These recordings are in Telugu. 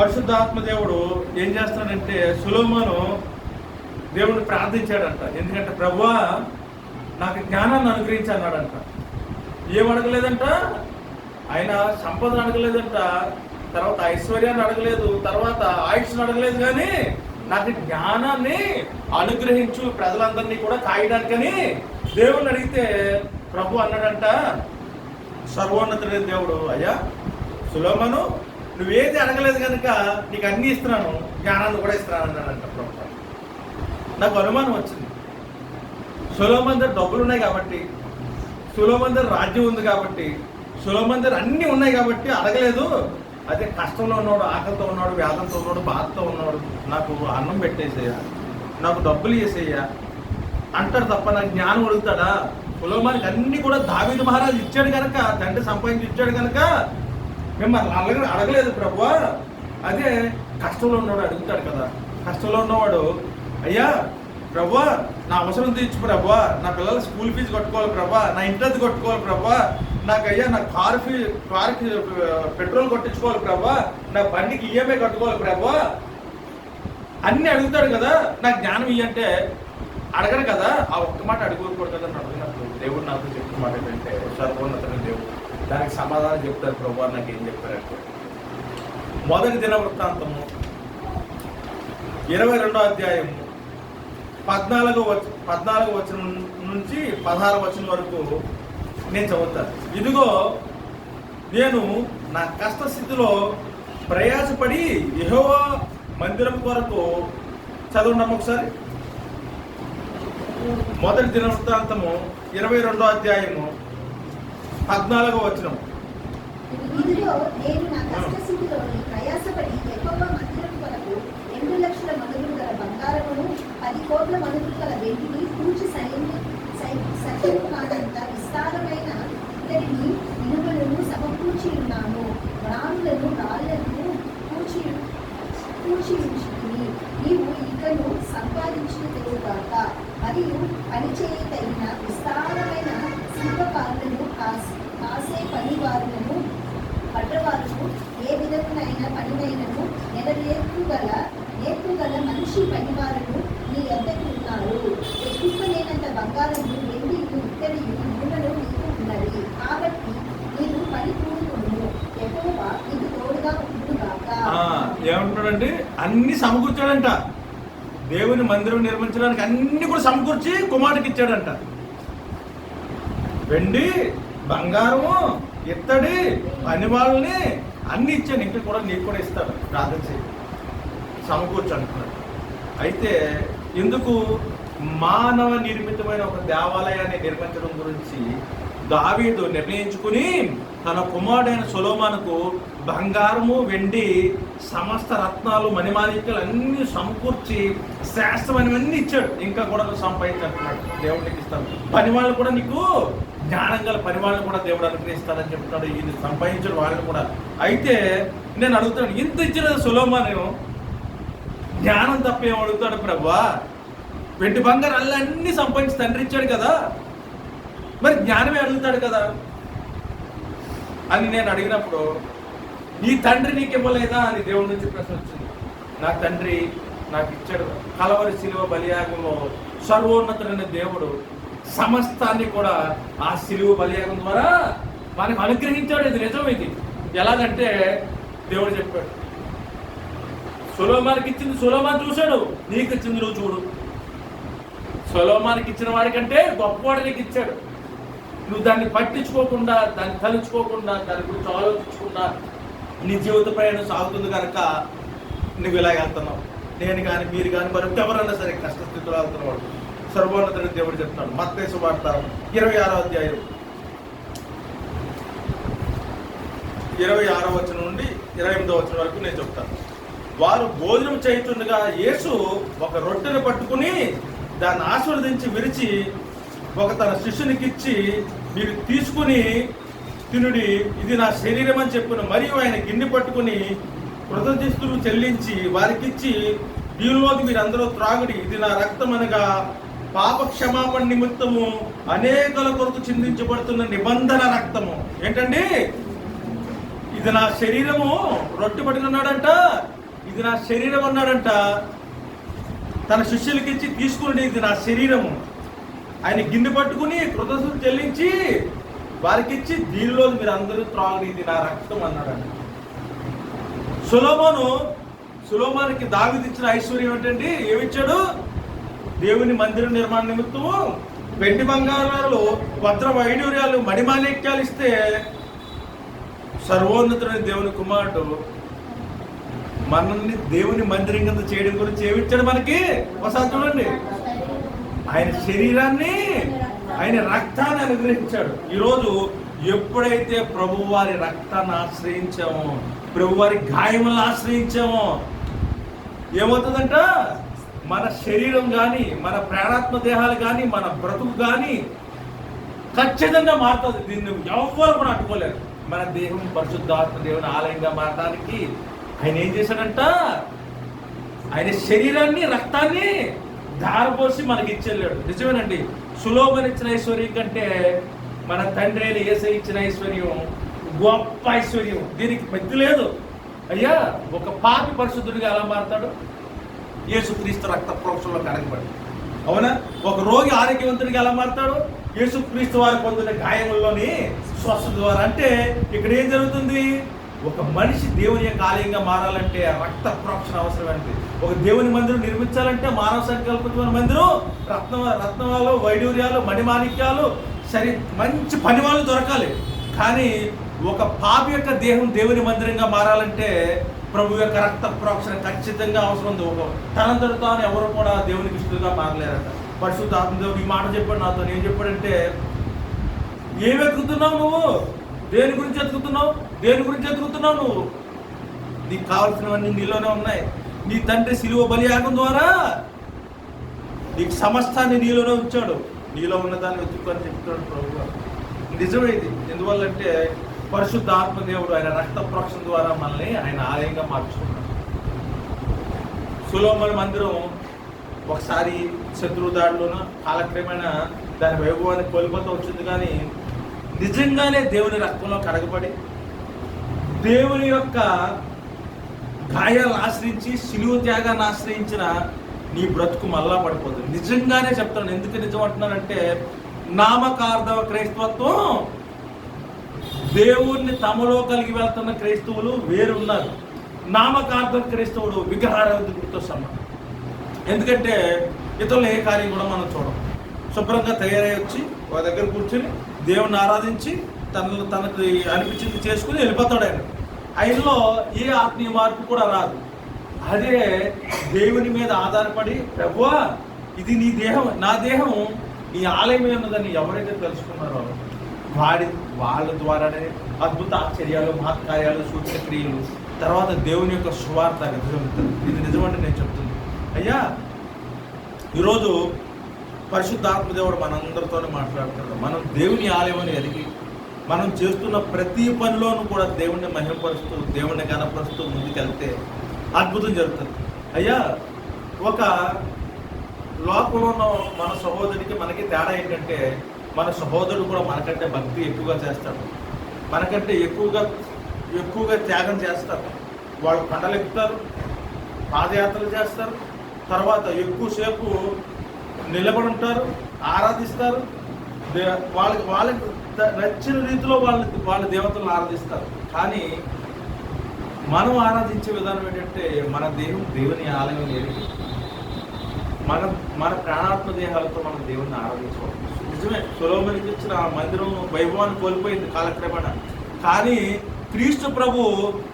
పరిశుద్ధాత్మ దేవుడు ఏం చేస్తాడంటే సులోమను దేవుడిని ప్రార్థించాడంట. ఎందుకంటే ప్రభువా నాకు జ్ఞానాన్ని అనుగ్రహించి అన్నాడంట ఏం అడగలేదంట? ఆయన సంపదను అడగలేదంట. తర్వాత ఐశ్వర్యాన్ని అడగలేదు. తర్వాత ఆయుష్ని అడగలేదు కానీ నాకు జ్ఞానాన్ని అనుగ్రహించు ప్రజలందరినీ కూడా కాయడానికని దేవుణ్ణి అడిగితే ప్రభు అన్నాడంట. సర్వోన్నతుడైన దేవుడు అయ్యా సులోమను నువ్వేది అడగలేదు కనుక నీకు అన్ని ఇస్తున్నాను జ్ఞానాన్ని కూడా ఇస్తున్నాను అన్నాడంట ప్రభుత్వం నాకు అనుమానం వచ్చింది. సులోమన్ డబ్బులు ఉన్నాయి కాబట్టి సులోమన్ రాజ్యం ఉంది కాబట్టి సులోమన్ దగ్గర అన్నీ ఉన్నాయి కాబట్టి అడగలేదు. అదే కష్టంలో ఉన్నాడు ఆకలితో ఉన్నాడు వ్యాధంతో ఉన్నాడు బాధతో ఉన్నాడు. నాకు అన్నం పెట్టేసేయ నాకు డబ్బులు వేసేయ అంటాడు తప్ప నాకు జ్ఞానం అడుగుతాడా? కులమానికి అన్ని కూడా దావీదు మహారాజు ఇచ్చాడు కనుక తండ్రి సంపాదించి ఇచ్చాడు కనుక మిమ్మల్ని అడగ అడగలేదు ప్రభు. అదే కష్టంలో ఉన్నవాడు అడుగుతాడు కదా. కష్టంలో ఉన్నవాడు అయ్యా ప్రభా నా అవసరం తీర్చు ప్రభా. నా పిల్లల స్కూల్ ఫీజు కట్టుకోవాలి ప్రభా. నా ఇంట్రెస్ట్ కట్టుకోవాలి ప్రభా. నాకు అయ్యా నా కార్ ఫీ కార్ పెట్రోల్ కొట్టించుకోవాలి ప్రభా. నా బండికి ఈఎంఐ కట్టుకోవాలి ప్రభా. అన్ని అడుగుతాడు కదా. నాకు జ్ఞానం ఇయ్యంటే అడగరు కదా. ఆ ఒక్క మాట అడుగుకోకూడదు కదా అని దేవుడు నాకు చెప్పిన మాట ఏంటంటే సర్వోన్నతమైన దేవుడు దానికి సమాధానం చెప్తారు ప్రభు నాకు ఏం చెప్పారంటే మొదటి దిన వృత్తాంతము ఇరవై రెండో అధ్యాయము పద్నాలుగు వచ పద్నాలుగు వచనం నుంచి పదహారు వచనం వరకు నేను చదువుతాను. ఇదిగో నేను నా కష్ట స్థితిలో ప్రయాసపడి యహోవా మందిరం కొరకు చదవండి ఒకసారి. మొదటి దిన వృత్తాంతము ఇరవై రెండో అధ్యాయము పద్నాలుగో వచనం. ఇదిగో నేను నా కష్టస్థితిలోని ప్రయాసపడి యెహోవా మందిరం కొరకు రెండు లక్షల మనుగులు గల బంగారమును పది కోట్ల మనుగులు గల వెండిని గల నేర్పు గల మనిషి పనివారును నీ ఎద్దకు ఉన్నారు ఎక్కువలేనంత బంగారము వెండి ఇత్తడి ఇనుమలు నీకు ఉన్నది కాబట్టి నేను పని కూడుకును ఎక్కువ నీకు తోడుగా ఉండుగాక ఏమంటున్నాడండి అన్ని సమకూర్చాడంట. దేవుని మందిరం నిర్మించడానికి అన్ని కూడా సమకూర్చి కుమారుడికి ఇచ్చాడంట. వెండి బంగారము ఇత్తడి పని వాళ్ళని అన్ని ఇచ్చాను. ఇంకా కూడా నీకు కూడా ఇస్తాడు ప్రార్థన చేయి. సమకూర్చు అంటున్నాడు అయితే ఎందుకు మానవ నిర్మితమైన ఒక దేవాలయాన్ని నిర్మించడం గురించి దావీదు నిర్ణయించుకుని తన కుమారుడైన సొలోమానుకు బంగారము వెండి సమస్త రత్నాలు మణిమాణిక్యాలు అన్ని సమకూర్చి శ్రేష్టమైనవన్నీ ఇచ్చాడు. ఇంకా కూడా నువ్వు దేవుడికి ఇస్తాను పని వాళ్ళు కూడా నీకు జ్ఞానం గల పని వాళ్ళని కూడా దేవుడు అనుగ్రహిస్తాడని చెప్తున్నాడు. ఈయన సంపాదించిన వాళ్ళని కూడా. అయితే నేను అడుగుతాను ఇంత ఇచ్చిన సులోమాను జ్ఞానం తప్ప ఏం అడుగుతాడు ప్రభా? వెండి బంగారు అన్నీ సంపాదించి తండ్రి ఇచ్చాడు కదా. మరి జ్ఞానమే అడుగుతాడు కదా. అని నేను అడిగినప్పుడు నీ తండ్రి నీకు ఇవ్వలేదా అని దేవుడి నుంచి ప్రశ్న వచ్చింది. నా తండ్రి నాకు ఇచ్చాడు. కలవరి శిలువ బలియాగంలో సర్వోన్నతుడైన దేవుడు సమస్తాన్ని కూడా ఆ శిలువ బలియాగం ద్వారా మనకు అనుగ్రహించాడు. ఇది నిజం ఇది. ఎలాగంటే దేవుడు చెప్పాడు సులోమానికి ఇచ్చింది సులోమాన్ చూశాడు. నీకు ఇచ్చింది నువ్వు చూడు. సులోమానికి ఇచ్చిన వాడికంటే గొప్పవాడు నీకు ఇచ్చాడు. నువ్వు దాన్ని పట్టించుకోకుండా దాన్ని తలుచుకోకుండా దాని గురించి ఆలోచించకుండా నీ జీవిత ప్రయాణం సాగుతుంది కనుక నువ్వు ఇలా వెళ్తున్నావు. నేను కానీ మీరు కానీ మరి ఎవరన్నా సరే కష్టస్థితిలో వెళ్తున్నవాడు. సర్వోన్నతుడు దేవుడు చెప్తాడు మత్తేసు వార్త ఇరవై ఆరో అధ్యాయం. ఇరవై ఆరో వచనం నుండి ఇరవై ఎనిమిదో వచనం వరకు నేను చెప్తాను. వారు భోజనం చేయుతుండగా యేసు ఒక రొట్టెను పట్టుకుని దాన్ని ఆశీర్వదించి విరిచి ఒక తన శిష్యునికిచ్చి మీరు తీసుకుని తినుడి ఇది నా శరీరం అని చెప్పిన. మరియు ఆయన గిన్నె పట్టుకుని కృతజ్ఞతలు చెల్లించి వారికిచ్చి దీనిలోకి మీరు అందరూ త్రాగుడి ఇది నా రక్తం అనగా పాప క్షమాపణ నిమిత్తము అనేకల కొరకు చిందించబడుతున్న నిబంధన రక్తము. ఏంటండి? ఇది నా శరీరము రొట్టె పట్టుకున్నాడంట ఇది నా శరీరం అన్నాడంట. తన శిష్యులకి ఇచ్చి తీసుకుని ఇది నా శరీరము. ఆయన గిన్నె పట్టుకుని కృతజ్ఞతలు చెల్లించి వారికి ఇచ్చి దీనిలో మీరు అందరూ త్రాగని ఇది నా రక్తం అన్నాడంట. సులోమోను సులోమానికి దావిదిచ్చిన ఐశ్వర్యం ఏంటండి? ఏమిచ్చాడు? దేవుని మందిర నిర్మాణ నిమిత్తము వెండి బంగారాలు వజ్ర వైడూర్యాలు మణిమాణిక్యాలు ఇస్తే సర్వోన్నతుడైన దేవుని కుమారుడు మనల్ని దేవుని మందిరం కింద చేయడం గురించి ఏమిచ్చాడు మనకి. ఒకసారి చూడండి. ఆయన శరీరాన్ని ఆయన రక్తాన్ని అనుగ్రహించాడు. ఈరోజు ఎప్పుడైతే ప్రభు వారి రక్తాన్ని ఆశ్రయించామో ప్రభు వారి గాయములను ఆశ్రయించామో ఏమవుతుందంట? మన శరీరం కానీ మన ప్రాణాత్మ దేహాలు కానీ మన బ్రతుకు కానీ ఖచ్చితంగా మారుతుంది. దీన్ని ఎవ్వరు కూడా అడ్డుకోలేరు. మన దేహం పరిశుద్ధాత్మ దేవుని ఆలయంగా మారడానికి ఆయన ఏం చేశాడంట? ఆయన శరీరాన్ని రక్తాన్ని ధారపోసి మనకి ఇచ్చేళ్ళాడు. నిజమేనండి. సులోభన ఇచ్చిన ఐశ్వర్యం కంటే మన తండ్రి అయిన ఏసై ఇచ్చిన ఐశ్వర్యం గొప్ప ఐశ్వర్యం. దీనికి పెద్ద లేదు. అయ్యా ఒక పాపి పరిశుద్ధుడిగా ఎలా మారతాడు? యేసుక్రీస్తు రక్త ప్రోక్షంలో కడగబడి అవునా? ఒక రోగి ఆరోగ్యవంతుడిగా ఎలా మారతాడు? యేసుక్రీస్తు వారి పొందిన గాయముల్లోని స్వస్థ ద్వారా. అంటే ఇక్కడ ఏం జరుగుతుంది? ఒక మనిషి దేవుని యొక్క ఆలయంగా మారాలంటే రక్త ప్రోక్షణ అవసరమైనది ఒక దేవుని మందిరం నిర్మించాలంటే మానవ సంకల్పమైన మందిరం రత్న రత్నాలు వైడూర్యాలు మణిమాణిక్యాలు సరి మంచి పని వాళ్ళు దొరకాలి. కానీ ఒక పాపి యొక్క దేహం దేవుని మందిరంగా మారాలంటే ప్రభు యొక్క రక్త ప్రోక్షణ ఖచ్చితంగా అవసరం ఉంది. ఒక తనంతట తాను ఎవరు కూడా దేవునికి ఇష్టంగా మారలేరట. పరిశుద్ధ ఆత్మదేవుడు ఈ మాట చెప్పాడు నాతో. ఏం చెప్పాడంటే ఏం వెతుకుతున్నావు నువ్వు? దేని గురించి వెతుకుతున్నావు? దేని గురించి ఎదుగుతున్నావు నువ్వు? నీకు కావాల్సినవన్నీ నీలోనే ఉన్నాయి. నీ తండ్రి సిలువ బలియాగం ద్వారా నీకు సమస్తాన్ని నీలోనే ఉంచాడు. నీలో ఉన్నదాన్ని వెతుక్కొని చెప్తున్నాడు ప్రభు నిజమే ఇది. ఎందువల్లంటే పరిశుద్ధ ఆత్మదేవుడు ఆయన రక్త ప్రోక్షణ ద్వారా మనల్ని ఆయన ఆలయంగా మార్చుకున్నాడు. సులోమన్ మందిరం ఒకసారి శత్రువు దాడిలోనూ కాలక్రమేణా దాని వైభవాన్ని కోల్పోతూ వచ్చింది కానీ నిజంగానే దేవుని రక్తంలో కడగబడి దేవుని యొక్క గాయాలను ఆశ్రయించి సిలువ త్యాగాన్ని ఆశ్రయించిన నీ బ్రతుకు మళ్ళా పడిపోతుంది. నిజంగానే చెప్తాను ఎందుకు నిజం అంటున్నానంటే నామకార్థవ క్రైస్తవత్వం దేవుణ్ణి తమలో కలిగి వెళ్తున్న క్రైస్తవులు వేరున్నారు నామకార్థం క్రైస్తవుడు విగ్రహారాధకుడితో సమానం ఎందుకంటే ఇతరులు ఏ కార్యం కూడా మనం చూడం శుభ్రంగా తయారై వచ్చి వారి దగ్గర కూర్చొని దేవుణ్ణి ఆరాధించి తనను తనకు అనిపించింది చేసుకుని వెళ్ళిపోతాడు ఆయన. ఆయనలో ఏ ఆత్మీయ మార్పు కూడా రాదు. అదే దేవుని మీద ఆధారపడి ప్రభువా ఇది నీ దేహం నా దేహం నీ ఆలయమే ఉన్నదని ఎవరైతే తెలుసుకున్నారో వాడి వాళ్ళ ద్వారానే అద్భుత ఆశ్చర్యాలు మహత్కార్యాలు సూచన క్రియలు తర్వాత దేవుని యొక్క సువార్త జరుగుతుంది ఇది నిజమంటే నేను చెప్తుంది అయ్యా ఈరోజు పరిశుద్ధాత్మదేవుడు మనందరితోనే మాట్లాడుతున్నాడు. మనం దేవుని ఆలయం అని ఎదిగి మనం చేస్తున్న ప్రతి పనిలోనూ కూడా దేవుణ్ణి మహిమపరుస్తూ దేవుణ్ణి గణపరుస్తూ ముందుకెళ్తే అద్భుతం జరుగుతుంది. అయ్యా ఒక లోకంలో ఉన్న మన సహోదరుడికి మనకి తేడా ఏంటంటే మన సహోదరుడు కూడా మనకంటే భక్తి ఎక్కువగా చేస్తాడు. మనకంటే ఎక్కువగా ఎక్కువగా త్యాగం చేస్తారు వాళ్ళు కొండలు ఎక్కుతారు పాదయాత్రలు చేస్తారు తర్వాత ఎక్కువసేపు నిలబడి ఉంటారు ఆరాధిస్తారు. దే- వాళ్ళకి వాళ్ళకి నచ్చిన రీతిలో వాళ్ళ వాళ్ళ దేవతలను ఆరాధిస్తారు. కానీ మనం ఆరాధించే విధానం ఏంటంటే మన దేహం దేవుని ఆలయం లేదు మన మన ప్రాణాత్మ దేహాలతో మనం దేవుని ఆరాధించుకోవాలి నిజమే సులోమనికి ఇచ్చిన ఆ మందిరం వైభవాన్ని కోల్పోయింది కాలక్రమేణ. కానీ క్రీస్తు ప్రభు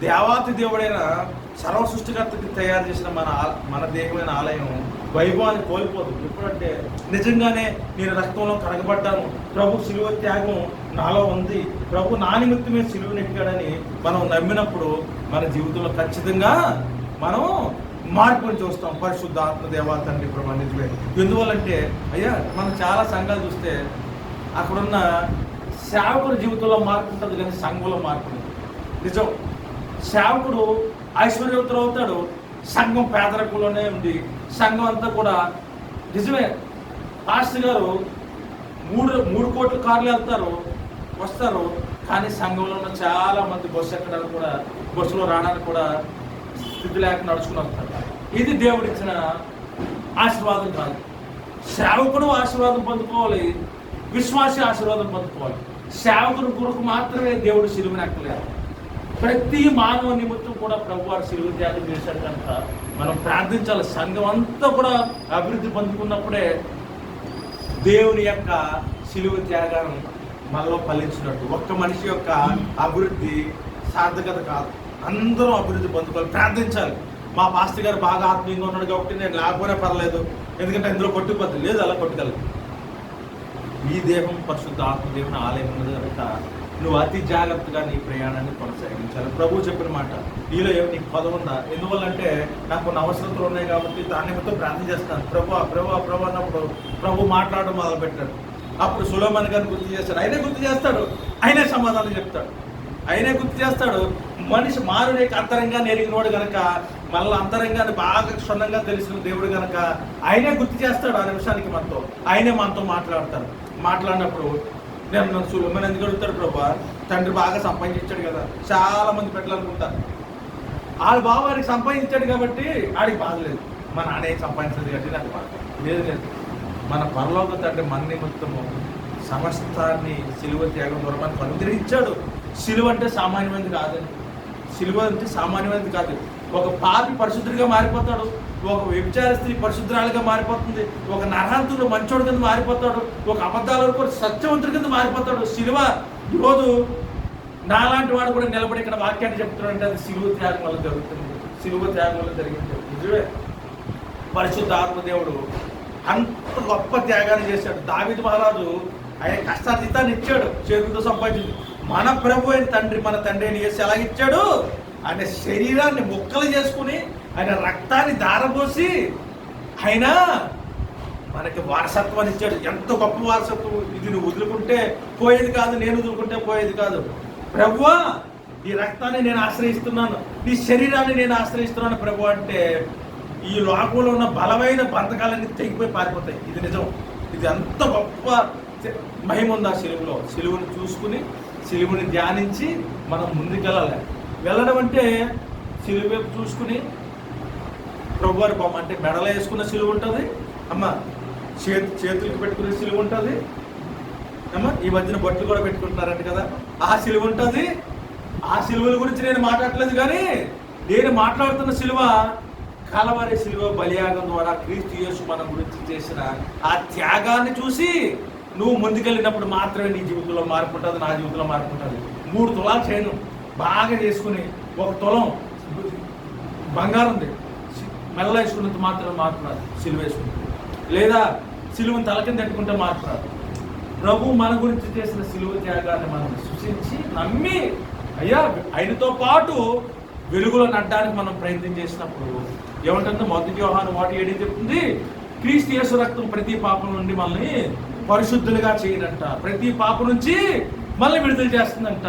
దేవాతి దేవుడైన సర్వ సృష్టికర్తకి తయారు చేసిన మన మన దేహమైన ఆలయం వైభవాన్ని కోల్పోదు. ఎప్పుడంటే నిజంగానే నేను రక్తంలో కడగబడ్డాను. ప్రభు సిలువ త్యాగం నాలో ఉంది. ప్రభు నా నిమిత్తమే సిలువ నెట్టాడని మనం నమ్మినప్పుడు మన జీవితంలో ఖచ్చితంగా మనం మార్పుని చూస్తాం. పరిశుద్ధ ఆత్మ దేవా తండ్రి ప్రభు నిజమే ఎందువల్లంటే అయ్యా మనం చాలా సంఘాలు చూస్తే అక్కడున్న సేవకుల జీవితంలో మార్పు ఉంటుంది కానీ సంఘంలో మార్పు నిజం. సేవకుడు ఐశ్వర్యవంతులు అవుతాడు సంఘం పేదరికంలోనే ఉంది. సంఘం అంతా కూడా నిజమే. పాస్టర్ గారు మూడు మూడు కోట్ల కార్లు వెళ్తారు వస్తారు. కానీ సంఘంలో ఉన్న చాలా మంది బస్సు ఎక్కడానికి కూడా బస్సులో రావడానికి కూడా స్థితి లేక నడుచుకుని వస్తారు. ఇది దేవుడిచ్చిన ఆశీర్వాదం కాదు. సేవకుడు ఆశీర్వాదం పొందుకోవాలి. విశ్వాసి ఆశీర్వాదం పొందుకోవాలి. సేవకుడు కొరకు మాత్రమే దేవుడు సిలువని ప్రతి మానవ నిమిత్తం కూడా ప్రభు వారు సిలువ త్యాగం చేశాడు కనుక మనం ప్రార్థించాలి. సంఘం అంతా కూడా అభివృద్ధి పొందుకున్నప్పుడే దేవుని యొక్క సిలువ త్యాగం మనలో ఫలించినట్టు. ఒక్క మనిషి యొక్క అభివృద్ధి సార్థకత కాదు. అందరూ అభివృద్ధి పొందుకోవాలి. ప్రార్థించాలి. మా పాస్టర్ గారు బాగా ఆత్మీయంగా ఉన్నాడు కాబట్టి నేను లేకపోయినా పర్లేదు ఎందుకంటే ఇందులో కొట్టుకుపోతుంది. లేదు అలా కొట్టుకెళ్ళదు. ఈ దేహం పరిశుద్ధ ఆత్మ దేవుని ఆలయం ఉన్నది కనుక నువ్వు అతి జాగ్రత్తగా నీ ప్రయాణాన్ని కొనసాగించాలి. ప్రభు చెప్పిన మాట నీలో ఏమి నీకు పదం ఉందా? ఎందువల్లంటే నాకు కొన్ని అవసరతలు ఉన్నాయి కాబట్టి దాని నిమిత్తం ప్రార్థన చేస్తాను. ప్రభు ప్రభు ప్రభు అన్నప్పుడు ప్రభు మాట్లాడడం మొదలుపెట్టాడు. అప్పుడు సులోమన్ గారిని గుర్తు చేస్తాడు ఆయనే గుర్తు చేస్తాడు. ఆయనే సమాధానం చెప్తాడు. ఆయనే గుర్తు చేస్తాడు. మనిషి మారునేకి అంతరంగా నేరిగినోడు గనక మళ్ళీ అంతరంగాన్ని బాగా క్షుణ్ణంగా తెలిసిన దేవుడు గనక ఆయనే గుర్తు చేస్తాడు ఆ నిమిషానికి మనతో. ఆయనే మనతో మాట్లాడతాడు. మాట్లాడినప్పుడు నేను నన్ను సులభమైన ఎందుకు అడుగుతాడు ప్రభా? తండ్రి బాగా సంపాదించాడు కదా. చాలా మంది పెట్టాలనుకుంటా వాళ్ళ బాబు వాడికి సంపాదించాడు కాబట్టి ఆడికి బాధలేదు మన మా నాన్న సంపాదించలేదు కాబట్టి నాకు బాధ లేదు. లేదు మన పరలోక తండ్రి మన నిమిత్తము సమస్తాన్ని సిలువ త్యాగం ద్వారా మనకు అనుగ్రహించాడు. సిలువ అంటే సామాన్యమైనది కాదండి సిలువ అంటే సామాన్యమైనది కాదు. ఒక పాపి పరిశుద్ధుడిగా మారిపోతాడు. ఒక వ్యభిచార స్త్రీ పరిశుద్ధురాలుగా మారిపోతుంది. ఒక నరహంతుడు మంచోడు కింద మారిపోతాడు. ఒక అబద్ధాల కూడా సత్యవంతుడి కింద మారిపోతాడు. సిలువ ఈరోజు నాలాంటి వాడు కూడా నిలబడి ఇక్కడ వాక్యాన్ని చెప్తున్నాడంటే అది సిలువ త్యాగం వల్ల జరుగుతుంది. సిలువ త్యాగం వల్ల జరిగింది. నిజమే. పరిశుద్ధ ఆత్మదేవుడు అంత గొప్ప త్యాగాన్ని చేశాడు. దావిద్ మహారాజు ఆయన కష్టాతీతాన్ని ఇచ్చాడు. చేతులతో సంపాదించింది. మన ప్రభు అయిన తండ్రి మన తండ్రి అని చేసి ఎలాగిచ్చాడు ఆయన శరీరాన్ని ముక్కలు చేసుకుని ఆయన రక్తాన్ని దారపోసి ఆయన మనకి వారసత్వాన్ని ఇచ్చాడు. ఎంత గొప్ప వారసత్వం ఇది నువ్వు వదులుకుంటే పోయేది కాదు నేను వదులుకుంటే పోయేది కాదు. ప్రభువా ఈ రక్తాన్ని నేను ఆశ్రయిస్తున్నాను. ఈ శరీరాన్ని నేను ఆశ్రయిస్తున్నాను ప్రభు అంటే ఈ లోకంలో ఉన్న బలమైన బంధకాలన్నీ తెగిపోయి పారిపోతాయి. ఇది నిజం. ఇది అంత గొప్ప మహిమ ఉంది ఆ సిలువలో సిలువను చూసుకుని సిలువని ధ్యానించి మనం ముందుకెళ్ళాలి. వెళ్ళడం అంటే సిలువ వైపు చూసుకుని ప్రభువారి బొమ్మ అంటే మెడలో వేసుకున్న సిలువ ఉంటుంది. అమ్మ చేతి చేతులకు పెట్టుకునే సిలువ ఉంటుంది. అమ్మ ఈ మధ్యన బొట్లు కూడా పెట్టుకుంటున్నారంట కదా. ఆ సిలువ ఉంటుంది. ఆ సిలువల గురించి నేను మాట్లాడలేదు కానీ నేను మాట్లాడుతున్న సిలువ కలవరి సిలువ బలియాగం ద్వారా క్రీస్తు యేసు మన గురించి చేసిన ఆ త్యాగాన్ని చూసి నువ్వు ముందుకెళ్ళినప్పుడు మాత్రమే నీ జీవితంలో మార్పు ఉంటుంది నా జీవితంలో మార్పు ఉంటుంది. మూడు తులాలు చేయను. బాగా చేసుకుని ఒక తులం బంగారం ఉంది మెల్ల వేసుకున్నంత మాత్రం మార్పు రాదు సిలువ లేదా సిలువను తల తట్టుకుంటే పెట్టుకుంటే మార్పు రాదు. ప్రభు మన గురించి చేసిన సిలువ త్యాగాన్ని మనం సృష్టించి నమ్మి అయ్యా ఆయనతో పాటు వెలుగులో నడ్డానికి మనం ప్రయత్నం చేసినప్పుడు ఏమంటుందో మొదటి వ్యవహారం వాటి ఏడి చెప్తుంది? క్రీస్తు యేసు రక్తం ప్రతి పాపం నుండి మనల్ని పరిశుద్ధులుగా చేయనంట ప్రతి పాపం నుంచి మళ్ళీ విడుదల చేస్తుందంట.